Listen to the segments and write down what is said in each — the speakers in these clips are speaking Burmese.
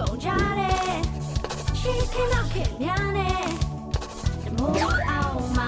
ကုန်ကြတယ်ရှိခင်တော့ခင်ညာနေဘူအောင်မ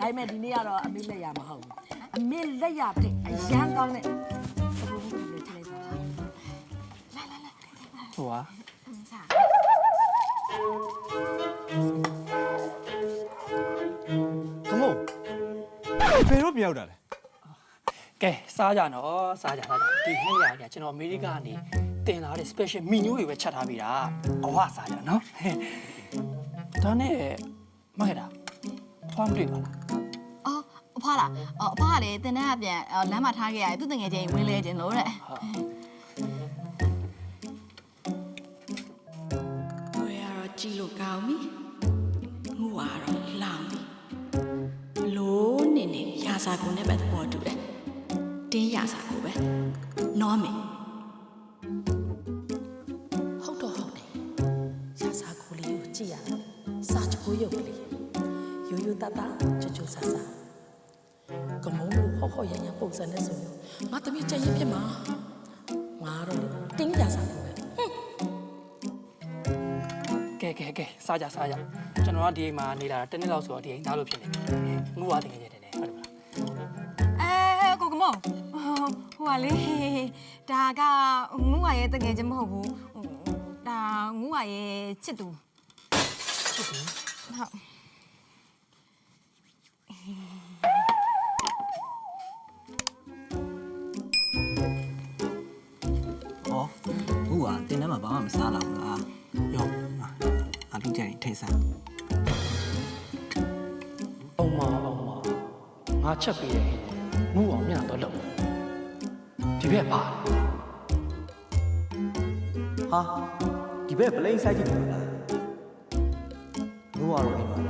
ဒါပေမဲ့ဒီနေ့ကတော့အမေလက်ရမဟုတ်ဘူးအမေလက်ရတဲ့အရန်ကောင်းတဲ့ဘဘဘလေးချလိုက်ပါဟိုဟာချာခမို့ဘယ်တော့ပြောက်တာလဲကဲစားကြနော်စားကြစားကြဒီဟင်းရကကျွန်တော်အမေရိကကနေတင်လာတဲ့ special menu တွေပဲချက်ထားပြီးတာအဝစားကြနော်ဒါနဲ့မခဲ့တာ ဖွားမတွေ့ပါလားအော်အဖလားအော်အဖကလေတင်တဲ့ကပြန်အော်လမ်းမှာထားခဲ့ရတယ်သူတငယ်ချင်းဝင်လဲခြင်းလို့တဲ့ဝယ်ရတော့ကြည့်လို့ကောင်းပြီငူဝါတော့လောင်ပြီလို့နေနေရာစာကုန်နဲ့ပဲသဘောတူတယ်တင်းရာစာကိုပဲနော်မေဟုတ်တော့ဟုတ်တယ်ရစားကိုလေးကိုကြည့်ရအောင်စာချိုးရုပ်ကလေးရိုးရိုး တတချွတ်ချွတ်ဆာဆာကမုံလို့ဟော့ဟော့ရန်ရန်ပုံစံနဲ့ဆိုရင်ငါသမီးကြက်ရင်ဖြစ်မှာငါတော့လေတင်းရစားကိုပဲကဲကဲကဲစားကြစားကြကျွန်တော်ကဒီအိမ်မှာနေလာတာတစ်နှစ်လောက်ဆိုတော့ဒီအိမ်သားလို့ဖြစ်နေပြီငူဝါတင်နေတယ်တယ်ဟုတ်တယ်မလားအဲကိုကမောဟိုကလေဒါကငူဝါရဲ့တငယ်ချင်းမဟုတ်ဘူးဒါငူဝါရဲ့ချစ်သူချစ်သူဟုတ် ဟောဟုတ်อ่ะတင်ထဲမှာဘာမှမစားတော့ဘူးလားရောအလူကြိုင်ထိတ်ဆန်းအောင်မအောင်မငါချက်ပေးတယ်ငူအောင်မျက်နှာတော့လုံးဒီဘက်ပါဟာဒီဘက်ပလိန်ဆိုင်ကြည့်တယ်လားဘိုးကတော့အိမ်မှာလေ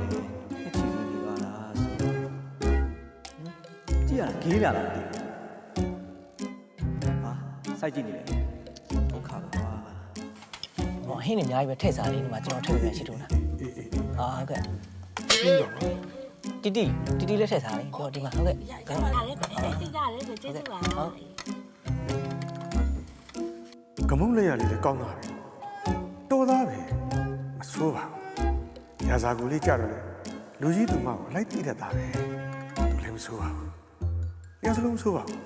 ရတာဂေးပြလားမသိဘူးဟာစိုက်ကြည့်နေတယ်ဒုက္ခပါကွာဟောဟင်းနေအများကြီးပဲထည့်စားလေးဒီမှာကျွန်တော်ထည့်ပေးမယ်ရှိတော့လားအေးအေးဟာဟုတ်ကဲ့ရှင်းတော့နော်တီတီတီတီလည်းထည့်စားလေးပြောဒီမှာဟုတ်ကဲ့ရရတယ်ကိုတိတ်ရတယ်ကိုကျေးဇူးပါဟုတ်ကမုံလေးရလေးလည်းကောင်းတာပဲတော်သားပဲမဆိုးပါဘူးရာဇာကူလေးကြတော့လေလူကြီးသူမကိုလိုက်တိတတ်တာပဲသူလည်းမဆိုးပါဘူး ရစလုံးမဆိုးပါဘူး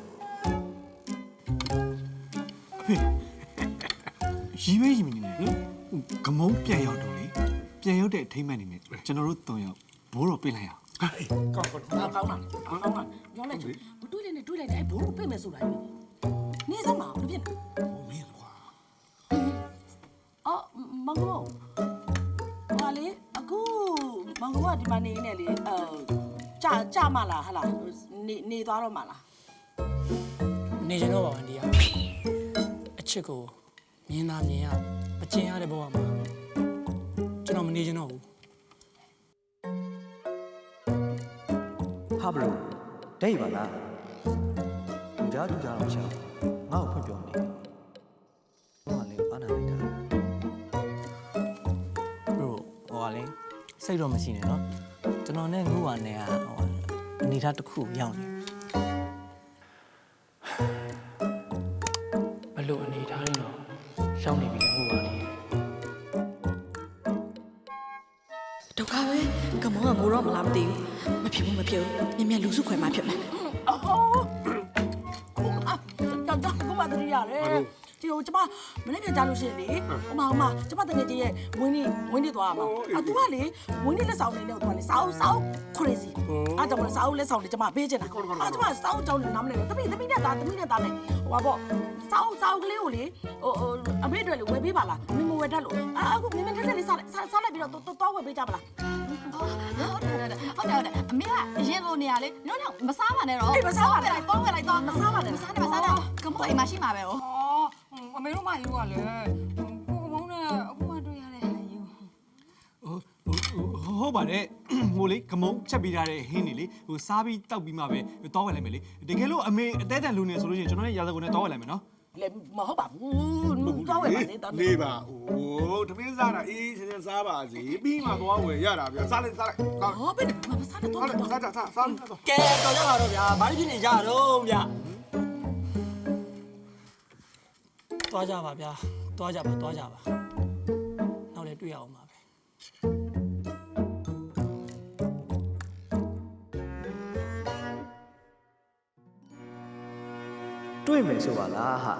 အဖေရီးမေးရီးမနေနဲ့ကမုံပြန်ရောက်တော့လေပြန်ရောက်တဲ့အထိမ့်မှန်နေနဲ့ကျွန်တော်တို့၃ယောက်ဘိုးတော်ပြလိုက်ရအောင်ကောင်းကောင်းကောင်းကောင်းလားကောင်းကောင်းလားညောင်းလိုက်ချူမတွေးလိုက်နဲ့တွေးလိုက်တယ်ဘိုးကိုပြိတ်မယ်ဆိုတာလေနေစမ်းပါဘယ်ဖြစ်လဲမင်းကွာအော်မင်္ဂလာဟာလေအခုမင်္ဂလာဒီမှာနေနေလေအဲ ကြာကြာမလားဟာလားနေနေသွားတော့မလားနေကျွန်တော်ပါဝန်ဒီကအချစ်ကိုမြင်သာမြင်ရမကျင်ရတဲ့ဘဝမှာကျွန်တော်မနေချင်တော့ဘူးဟာဘလို့ဒိတ်ပါလားသူကြားသူကြားတော့ချောင်းငါ့ကိုဖွင့်ပြောနေဟောလေအာနာလိုက်တာဘရိုဟိုကလေစိတ်တော့မရှိနဲ့နော် ကျွန်တော်နဲ့ငူဝါနဲ့ကဟိုအနေထားတစ်ခုရောက်နေဘလို့အနေထားရင်းတော့ရှောင်းနေပြီလေဟိုပါလေဒုက္ခပဲကမောကမိုးတော့မလားမသိဘူးမဖြစ်ဘူးမဖြစ်ဘူးမြင်မြင်လူစုခွဲမှဖြစ်မယ်အော်အော်တော့တော့ကိုမတရီရတယ် ဒီဟိုကျမမနေ့ကကြားလို့ရှိရင်လေဟိုမှာဟိုမှာကျမတကယ်ကြီးရဲ့ဝင်းနေဝင်းနေသွားမှာအတူကလေဝင်းနေလက်ဆောင်နေတော့သူကလေစောင်းစောင်းခရစီအားကြောင့်လေစောင်းလက်ဆောင်လေကျမပေးချင်တာအားကျမစောင်းကြောင့်လေနားမလဲတပိတပိနဲ့သားတပိနဲ့သားနဲ့ဟိုပါပေါ့စောင်းစောင်းကလေးကိုလေဟိုဟိုအမေတို့လေဝယ်ပေးပါလားမင်းမဝယ်တတ်လို့အခုမင်းမထက်ထက်လေးစားစားစားလိုက်ပြီးတော့တော့ဝယ်ပေးကြပါလားဟုတ်တယ်ဟုတ်တယ်ဟုတ်တယ်အမေကအရင်လိုနေရလေညတော့မစားပါနဲ့တော့အေးမစားပါနဲ့တော့ဝယ်လိုက်တော့မစားပါနဲ့မစားနဲ့မစားနဲ့ကမို့အိမ်မှာရှိမှာပဲဟောအော်အ မေတို့မယူကလေကိုကမောင်းနဲ့အခုမှတွေ့ရတဲ့ဟာယူဟိုဟုတ်ပါတယ်ဟိုလေကမုံချက်ပေးထားတဲ့ဟင်းနေလေဟိုစားပြီးတောက်ပြီးမှပဲတောင်းဝင်လိုက်မယ်လေတကယ်လို့အမေအသေးတန်လူနေဆိုလို့ရှိရင်ကျွန်တော်လည်းရာဇဂုံနဲ့တောင်းဝင်လိုက်မယ်နော်လေမဟုတ်ပါဘူးတော့ဝယ်ပါစေတော့နေပါဟိုတမင်းစားတာအေးစင်းစင်းစားပါစီပြီးမှသွားဝယ်ရတာဗျစားလိုက်စားလိုက်ကောင်းဟောဘယ်မစားနဲ့တော့ဟုတ်တယ်တော့စားကြစားစားတော့ကဲတော်ကြပါတော့ဗျာဘာဖြစ်နေကြတော့ဗျာ သွားကြပါဗျာသွားကြပါသွားကြပါနောက်လည်းတွေ့ရအောင်ပါပဲတွေ့မယ်ဆိုပါလားဟာ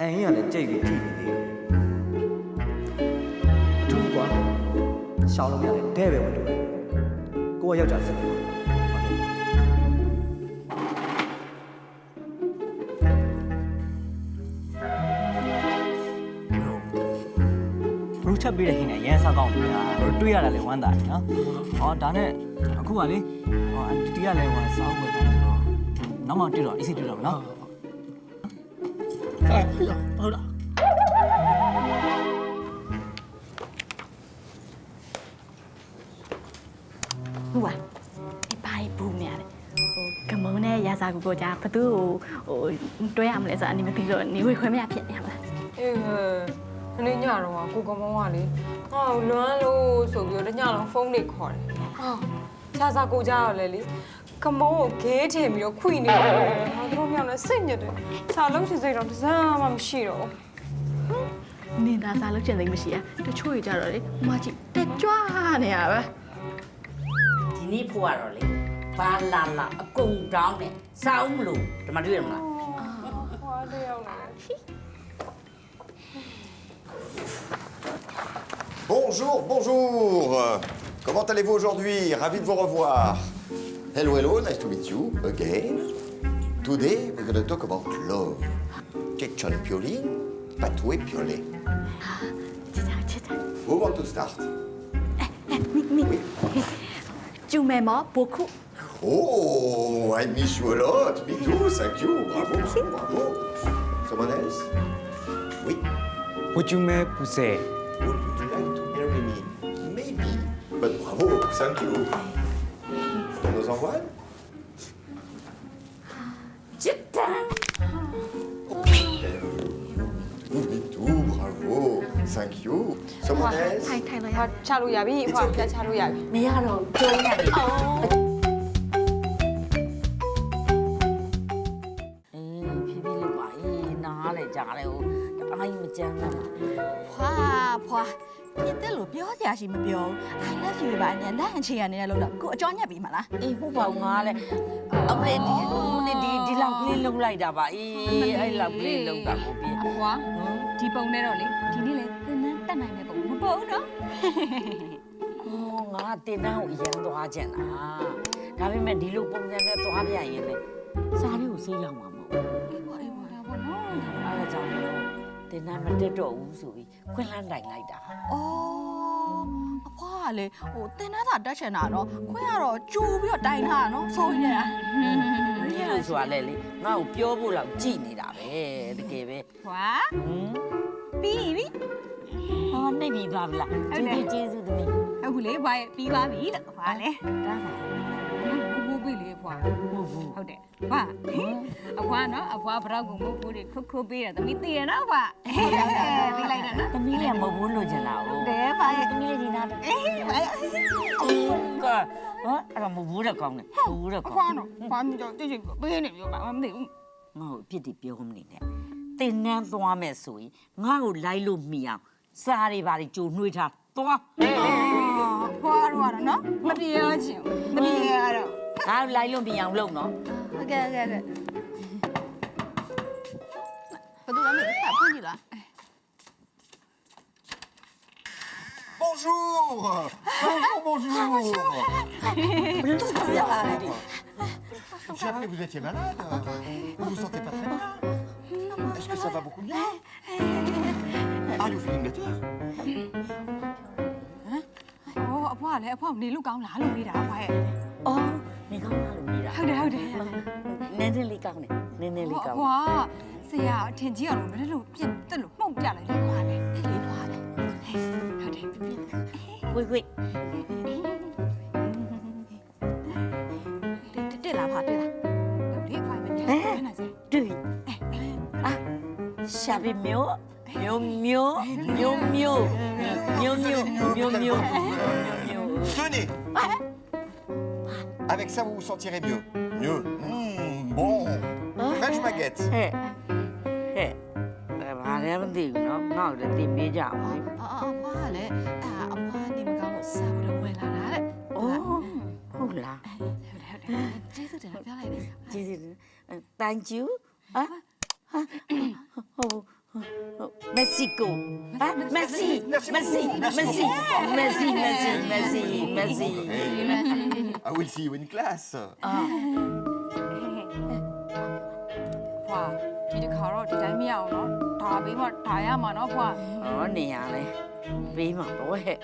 အန်ကြီးကလည်းကြိတ်ပြီးကြည့်နေသေးတယ်အထူးကွာရှောင်းလို့ရတယ်တဲ့ပဲဝင်လို့ကိုကယောက်ျားစက်တယ် ပေးတဲ့ဟင်းနဲ့ရမ်းစားကောင်းပြီဗျာတို့တွေ့ရတာလည်းဝမ်းသာတယ်နော်ဟောဒါနဲ့အခုကလေဟောအန်တီကလည်းဟောစားဖို့တယ်ဆိုတော့နောက်မှတွေ့တော့အစ်စ်တွေ့တော့မယ်နော်အဲ့ဟုတ်လားဟုတ်ပါဒီဘာဘူးများလဲဟိုကမုံနဲ့ရာစာကူကိုကြာဘသူ့ကိုဟိုတွဲရမလဲဆိုအနိမသိတော့နေဝေခွဲမရဖြစ်နေရမလားအေးဟဲ့ ဒီနေ့ညတော့ကိုကမောင်းကလေဟောလွမ်းလို့ဆိုပြီးတော့ညလုံးဖုန်းတွေခေါ်တယ်ဟောခြားစားကိုကြရလဲလေကမောင်းကိုဂေးထင်ပြီးတော့ခွိနေတယ်ဟောသူတို့မြောက်လဲစိတ်ညစ်တယ်ခြားလုံးရှိစိတ်တော့တစ်စမ်းမှမရှိတော့နေသားစားလို့ကျင်သိမ်းမရှိရတချို့ကြီးကြတော့လေမမကြီးတက်ကြွနေရပဲဒီနေ့ဖို့ရတော့လေဘာလာလာအကုန်တောင်းတယ်စောင်းမလို့ဒီမှာတွေ့ရမလားဟောတယောက်လာတယ် Bonjour, bonjour Comment allez-vous aujourd'hui? Ravi de vous revoir. Hello, hello, nice to meet you again. Today we're going to talk about love. Ceccion Pioli, Patoué Piolé. Who want to start? Oui. Tu m'aimes beaucoup Oh, I miss you a lot. Me too, thank you. Bravo, bravo. Someone else? Oui. Would you make pussy Would you like to marry me Maybe. But bravo, thank you. On nous envoie ချစ်တယ် Me too, bravo. Thank you. Someone else ထိုင်ထိုင်လိုက်ရ ဟောချလို့ရပြီဟောချလို့ရပြီ မရတော့ကျုံးရတယ်အေးဖြည်းဖြည်းလေးပါအေးနားလေကြားလေဟိုအားကြီးမကြမ်းလား တယ်လို့ပြောစရာရှိမပြောဘူး I love you ပါနဲ့လက်အချေရနေတယ်လို့တော့ကိုအကြောင်းညက်ပြီးမလားအေးဟုတ်ပါငါလေအမလေးဒီနေ့ဒီဒီလောက်ကလေးလုံးလိုက်တာပါအေးအဲ့လောက်ကလေးလုံးတာကိုပြင်းဟွာဒီပုံနဲ့တော့လေဒီနေ့လေသင်တန်းတက်နိုင်မဲ့ပုံမပေါ်ဘူးနော်အော်ငါတင်တန်းကိုအရန်သွားကြင်လားဒါပေမဲ့ဒီလိုပုံစံနဲ့သွားပြရင်လေစားလေးကိုဆေးရောက်မှာမဟုတ်ဘူးအေးပေါ်အေးပေါ်ဒါပေါ့နော်အားကြောင့်လို့တင်တန်းမတက်တော့ဘူးဆိုပြီးခွင့်လန်းတိုင်လိုက်တာအော်အဖွားက လေဟိုတင်တန်းသာတက်ချင်တာတော့ခွင့်ကတော့ကြိုးပြီးတော့တိုင်ထားတာနော်ဆိုရင်ဒီလိုဆိုတာလေလေငါ့ကိုပြောဖို့လောက်ကြည်နေတာပဲတကယ်ပဲဟွာဟမ်ပြီးပြီဟောနေပြီသွားပြီလားဟုတ်တယ်ကျေးဇူးသမီးအခုလေဘာပြီးပါပြီလို့ဟွာလေတားပါ ဘူးဘူးပြီလေဟွာဟုတ်ဘူးဟုတ်တယ်ဟွာအဖွားနော်အဖွားဘရောက်ကိုမဟုတ်ဘူးလေခုတ်ခုတ်ပေးတယ်သမီးသိရနော်ဟွာပြီးလိုက်တော့နော်သမီးလည်းမဟုတ်ဘူးလို့ကျင်လာဟုတ်တယ်ဘာရဲ့သမီးလည်းဒီနာတော့အေးဘာရဲ့ကဟောအဲ့ဒါမဟုတ်ဘူးတဲ့ကောင်းတယ်မဟုတ်ဘူးတဲ့အကောဖွားင်းနော်ဖွားမျိုးတိတ်တိတ်ပေးနေပြောပါမသိဘူးငါ့ကိုအပြစ်တွေပြောမနေနဲ့တင်နှမ်းသွားမယ်ဆိုရင်ငါ့ကိုလိုက်လို့မီအောင်စားတွေပါတွေကြိုနှွေးထားသွားဖွားတော့နော်မပြေချင်မပြေရတော့ ငါ့ကိုလိုက်လို့မီအောင်လုပ်နော် ဟုတ်ကဲ့ဟုတ်ကဲ့ဟုတ်ကဲ့ ဘ မီးတက်ဖွင့်ကြည့်လား Bonjour Bonjour, bonjour J'ai appris que vous étiez malade. Vous vous sentez pas très bien Est-ce que ça va beaucoup mieux Are you feeling better ဟောအဖွားကလည်းအဖွားကိုနေလို့ကောင်းလားလို့မေးတာအဖွားရဲ့ အော် နေကောင်းလားလို့နေတာဟုတ်တယ်ဟုတ်တယ်နည်းနည်းလေးကောင်းတယ်နည်းနည်းလေးကောင်းအဖွားဆရာအထင်ကြီးအောင်လို့မလဲလို့ပြစ်တက်လို့မှုန့်ပြလိုက်လေခွာလေတယ်လေးဖွာတယ်ဟုတ်တယ်ဝိတ်ဝိတ်တက်လာဖာတက်လာဟုတ်လေအဖွားမင်းနေနေစေတွေ့အာရှာပြီးမျိုးမျိုးမျိုးမျိုးမျိုးမျိုးမျိုးမျိုးမျိုးမျိုး Tenez Avec ça, vous vous sentirez mieux. Mieux mmh, Bon French baguette. Thank you. Hein? Hein? Merci, merci, merci, merci, merci, merci, merci, merci. က်ဆီမက်ဆီမက်ဆီမက်ဆီမက်ဆီမက်ဆီ I will see you in class. ဖွာဒီတစ်ခါတော့ဒီတိုင်းမရအောင်နော်ဒါဘေးမှာဒါရမှာနော်ဖွာဟောနေရလဲပေးမှာပေါ့ဟဲ့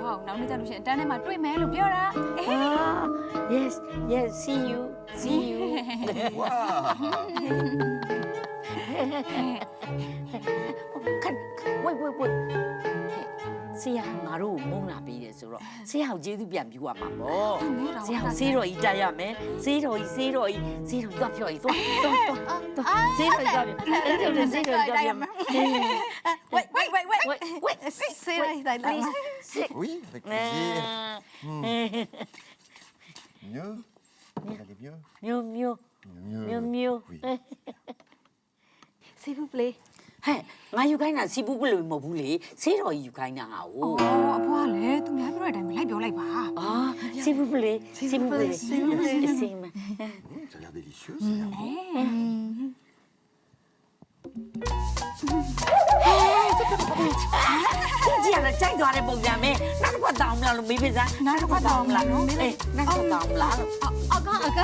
ဖွာကိုနောက်နေ့ကျလို့ရှိရင်အတန်းထဲမှာတွေ့မယ်လို့ပြောတာအေး Ah, yes, yes, see you, see you. Wow. ခဏဝိတ်ဝိတ်ဝိတ် ဆရာငါတို့ကိုမုန်းလာပေးတယ်ဆိုတော့ဆရာကိုကျေးဇူးပြန်ပြုရမှာပေါ့ဆရာကိုဆေးတော်ကြီးတက်ရမယ်ဆေးတော်ကြီးဆေးတော်ကြီးဆေးတော်ကြီးတော့ပြော်ကြီးတော့တော့တော့ဆေးတော်ကြီးတော့အဲ့ဒါဆေးတော်ကြီးတော့မယ် wait wait wait wait ဝိတ်ဝိတ်ဆေးလိုက်လိုက်လာ Oui, avec plaisir. Mieux Vous allez mieux မျိုးမျိုး Mieux. မျိုးမျိုး Oui. ဆေးဘူးပလေ ဟဲ့ငါယူခိုင်းတာစီပူးပလို့မဟုတ်ဘူးလေဆေးတော်ကြီးယူခိုင်းတာဟာအော်အဖွားလည်းသူများပြောတဲ့အတိုင်းမလိုက်ပြောလိုက်ပါအာစီပူးပလေးစီပူးပလေးစီပူးပလေးစီမ Mmh, Ça a l'air délicieux, ça. ကြည့်ရတာကြိုက်သွားတဲ့ပုံစံပဲနောက်တစ်ခါတောင်းမလားလို့မေးပေးစမ်းနောက်တစ်ခါတောင်းမလားနော်အေးနောက်တစ်ခါတောင်းမလားလို့ အကအက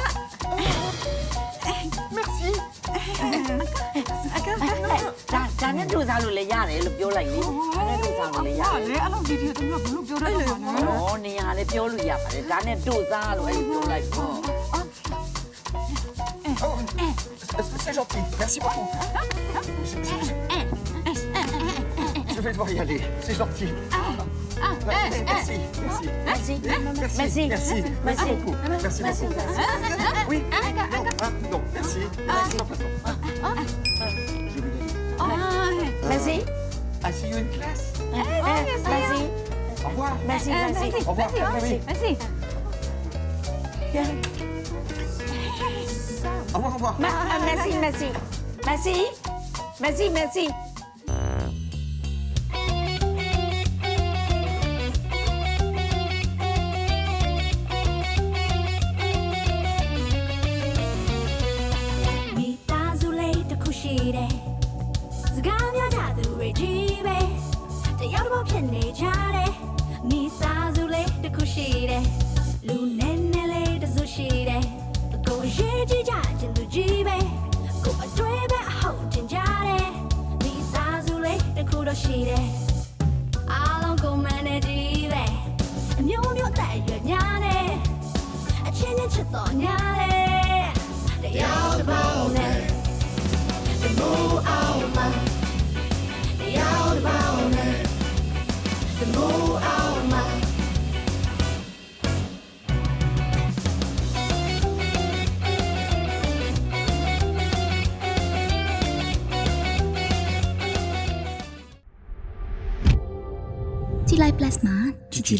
ဒါဒါနဲ့ဒူစားလို့လည်းရတယ်လို့ပြောလိုက်လေဒါနဲ့ဒူစားလို့လည်းရဟာတယ်လေအဲ့လိုဒီဒီသူကဘလို့ပြောတတ်တော့ပါနော်ဟောနေရာလည်းပြောလို့ရပါတယ်ဒါနဲ့ဒူစားလို့အဲ့ဒီပြောလိုက်ပေါ့ Oh, c'est- c'est gentil. Merci beaucoup. Je, je- je- je vais devoir y aller. C'est gentil. Merci, merci. Merci Merci, merci merci, merci beaucoup. Merci merci. Oui, ah, merci. Merci, de toute façon. Je vais y aller. merci I see you in class. merci Au revoir. merci Au revoir, au revoir. merci merci merci merci merci တစ်ခုရှိတယ်စကားများကြသူတွေကြီးပဲတယောက်တစ်ပေါက်ဖြစ်နေကြတယ်မိသားစုလေးတစ်ခုရှိတယ်လူနဲ့နဲ့လေးတစ်စုရှိတယ်ကိုယ်ရေးကြည့်ကြခြင်းသူကြီးပဲကိုယ်အတွေ့ပဲအဟုတ်တင်ကြတယ်မိသားစုလေးတစ်ခုတော့ရှိတယ်အားလုံးကိုမန်နေကြည့်ပဲအမျိုးမျိုးတဲ့ရွယ်များတယ်အချင်းချင်းချစ်တော်ညာတယ်တရားတစ်ပေါ chị plasma chị